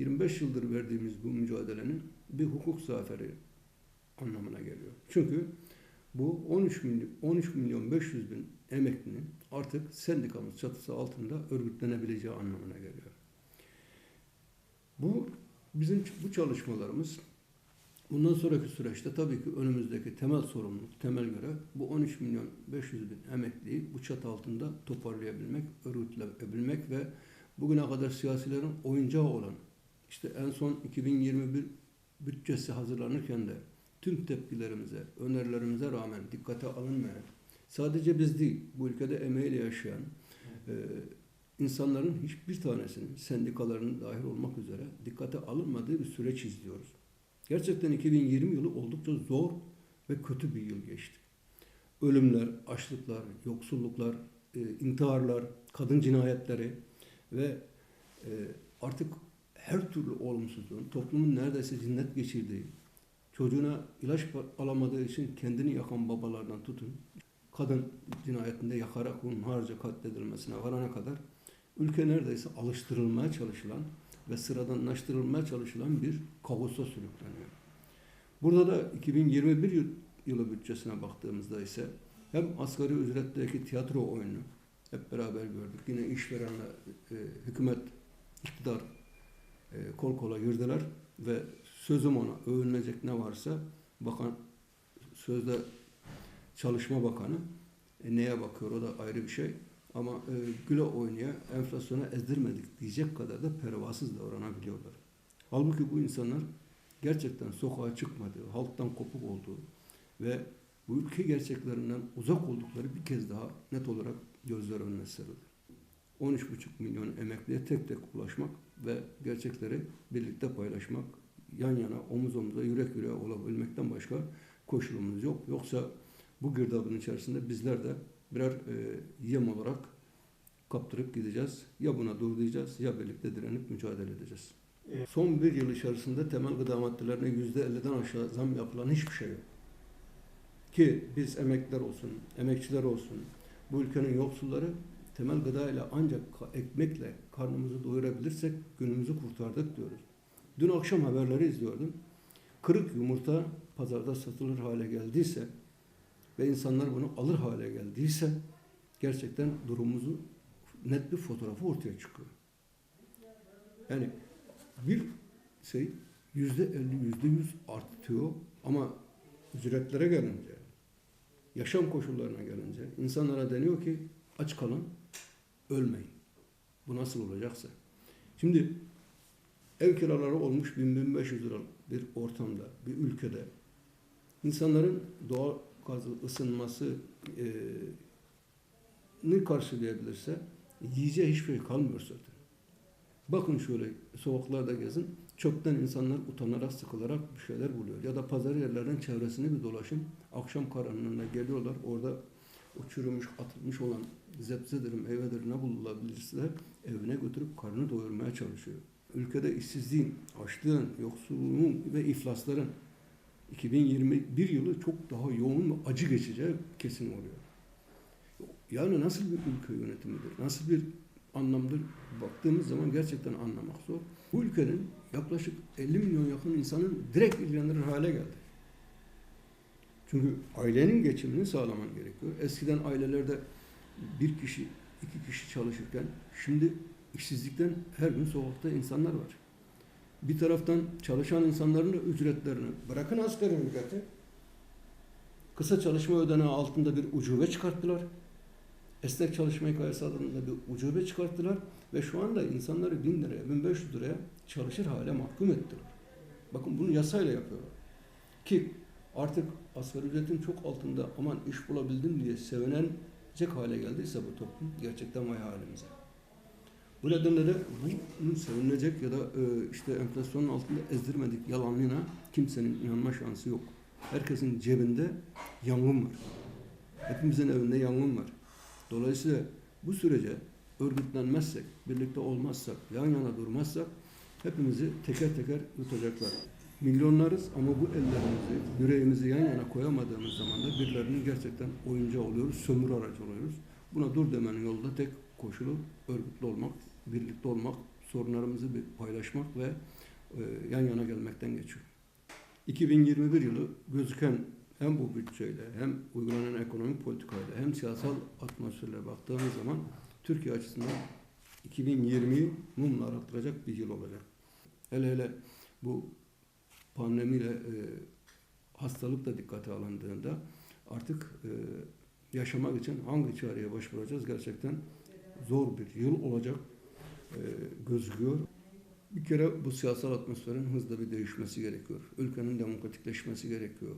25 yıldır verdiğimiz bu mücadelenin bir hukuk zaferi anlamına geliyor. Çünkü bu 13 milyon, 13 milyon 500 bin emeklinin artık sendikamız çatısı altında örgütlenebileceği anlamına geliyor. Bu bizim bu çalışmalarımız bundan sonraki süreçte tabii ki önümüzdeki temel sorumluluk, temel görev bu 13 milyon 500 bin emekliyi bu çatı altında toparlayabilmek, örgütleyebilmek ve bugüne kadar siyasilerin oyuncağı olan işte en son 2021 bütçesi hazırlanırken de tüm tepkilerimize, önerilerimize rağmen dikkate alınmayan, sadece biz değil, bu ülkede emeğiyle yaşayan e, insanların hiçbir tanesinin, sendikalarının dahil olmak üzere dikkate alınmadığı bir süreç izliyoruz. Gerçekten 2020 yılı oldukça zor ve kötü bir yıl geçti. Ölümler, açlıklar, yoksulluklar, e, intiharlar, kadın cinayetleri ve e, artık her türlü olumsuzluğun toplumun neredeyse cinnet geçirdiği, çocuğuna ilaç alamadığı için kendini yakan babalardan tutun, kadın cinayetinde yakarak hunharca katledilmesine varana kadar ülke neredeyse alıştırılmaya çalışılan ve sıradanlaştırılmaya çalışılan bir kaosa sürükleniyor. Burada da 2021 yıl- yılı bütçesine baktığımızda ise hem asgari ücretteki tiyatro oyunu hep beraber gördük. Yine işverenle e, hükümet, iktidar e, kol kola yürüdüler ve sözüm ona övünecek ne varsa bakan sözde Çalışma Bakanı e, neye bakıyor o da ayrı bir şey. Ama e, güle oynaya enflasyona ezdirmedik diyecek kadar da pervasız davranabiliyorlar. Halbuki bu insanlar gerçekten sokağa çıkmadığı, halktan kopuk olduğu ve bu ülke gerçeklerinden uzak oldukları bir kez daha net olarak gözler önüne serildi. 13,5 milyon emekliye tek tek ulaşmak ve gerçekleri birlikte paylaşmak, yan yana, omuz omuza, yürek yüreğe olabilmekten başka koşulumuz yok. Yoksa bu girdabın içerisinde bizler de birer e, yem olarak kaptırıp gideceğiz. Ya buna dur diyeceğiz ya birlikte direnip mücadele edeceğiz. Evet. Son bir yıl içerisinde temel gıda maddelerine yüzde elliden aşağı zam yapılan hiçbir şey yok. Ki biz emekliler olsun, emekçiler olsun, bu ülkenin yoksulları temel gıda ile ancak ekmekle karnımızı doyurabilirsek günümüzü kurtardık diyoruz. Dün akşam haberleri izliyordum. Kırık yumurta pazarda satılır hale geldiyse ve insanlar bunu alır hale geldiyse gerçekten durumumuzu net bir fotoğrafı ortaya çıkıyor. Yani bir şey yüzde elli, yüzde yüz artıyor ama ücretlere gelince, yaşam koşullarına gelince insanlara deniyor ki aç kalın, ölmeyin. Bu nasıl olacaksa. Şimdi ev kiraları olmuş 1000-1500 lira bir ortamda, bir ülkede insanların doğal gazı ısınması e, ni karşılayabilirse yiyeceği hiçbir şey kalmıyor zaten. Bakın şöyle sokaklarda gezin. Çöpten insanlar utanarak sıkılarak bir şeyler buluyor. Ya da pazar yerlerinin çevresini bir dolaşın. Akşam karanlığında geliyorlar. Orada çürümüş, atılmış olan zebzedir, meyvedir ne bulabilirse evine götürüp karnını doyurmaya çalışıyor. Ülkede işsizliğin, açlığın, yoksulluğun ve iflasların 2021 yılı çok daha yoğun ve acı geçeceği kesin oluyor. Yani nasıl bir ülke yönetimidir, nasıl bir anlamdır baktığımız zaman gerçekten anlamak zor. Bu ülkenin yaklaşık 50 milyon yakın insanın direkt ilgilendirir hale geldi. Çünkü ailenin geçimini sağlaman gerekiyor. Eskiden ailelerde bir kişi, iki kişi çalışırken şimdi işsizlikten her gün sokakta insanlar var. Bir taraftan çalışan insanların ücretlerini bırakın asgari ücreti kısa çalışma ödeneği altında bir ucube çıkarttılar. Esnek çalışma hikayesi adında bir ucube çıkarttılar ve şu anda insanları 1000 liraya, 1500 liraya çalışır hale mahkum ettiler. Bakın bunu yasayla yapıyorlar. Ki artık asgari ücretin çok altında aman iş bulabildim diye sevinecek hale geldiyse bu toplum gerçekten vay halimize. Bu nedenle de bunun sevinilecek ya da e, işte enflasyonun altında ezdirmedik yalanlığına kimsenin inanma şansı yok. Herkesin cebinde yangın var. Hepimizin evinde yangın var. Dolayısıyla bu sürece örgütlenmezsek, birlikte olmazsak, yan yana durmazsak hepimizi teker teker yutacaklar. Milyonlarız ama bu ellerimizi, yüreğimizi yan yana koyamadığımız zaman da birilerinin gerçekten oyuncağı oluyoruz, sömürü aracı oluyoruz. Buna dur demenin yolu da tek koşulu örgütlü olmak, birlikte olmak, sorunlarımızı paylaşmak ve e, yan yana gelmekten geçiyor. 2021 yılı gözüken hem bu bütçeyle hem uygulanan ekonomik politikayla hem siyasal atmosferle baktığımız zaman Türkiye açısından 2020'yi mumla arattıracak bir yıl olacak. Hele hele bu pandemiyle e, hastalık da dikkate alındığında artık e, yaşamak için hangi çareye başvuracağız gerçekten zor bir yıl olacak e, gözüküyor. Bir kere bu siyasal atmosferin hızla bir değişmesi gerekiyor. Ülkenin demokratikleşmesi gerekiyor.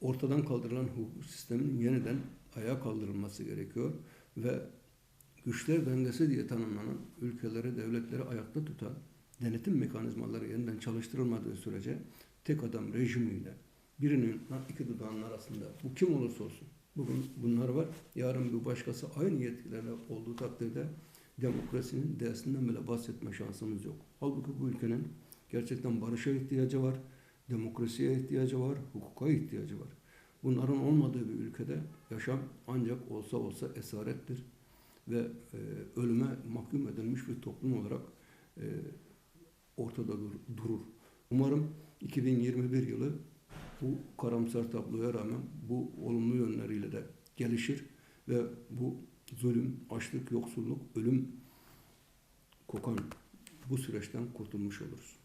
Ortadan kaldırılan hukuk sisteminin yeniden ayağa kaldırılması gerekiyor ve güçler dengesi diye tanımlanan ülkeleri, devletleri ayakta tutan denetim mekanizmaları yeniden çalıştırılmadığı sürece tek adam rejimiyle birinin iki dudağının arasında bu kim olursa olsun bugün bunlar var. Yarın bir başkası aynı yetkilerle olduğu takdirde demokrasinin dersinden bile bahsetme şansımız yok. Halbuki bu ülkenin gerçekten barışa ihtiyacı var, demokrasiye ihtiyacı var, hukuka ihtiyacı var. Bunların olmadığı bir ülkede yaşam ancak olsa olsa esarettir ve e, ölüme mahkum edilmiş bir toplum olarak e, ortada dur- durur. Umarım 2021 yılı bu karamsar tabloya rağmen bu olumlu yönleriyle de gelişir ve bu zulüm, açlık, yoksulluk, ölüm kokan bu süreçten kurtulmuş oluruz.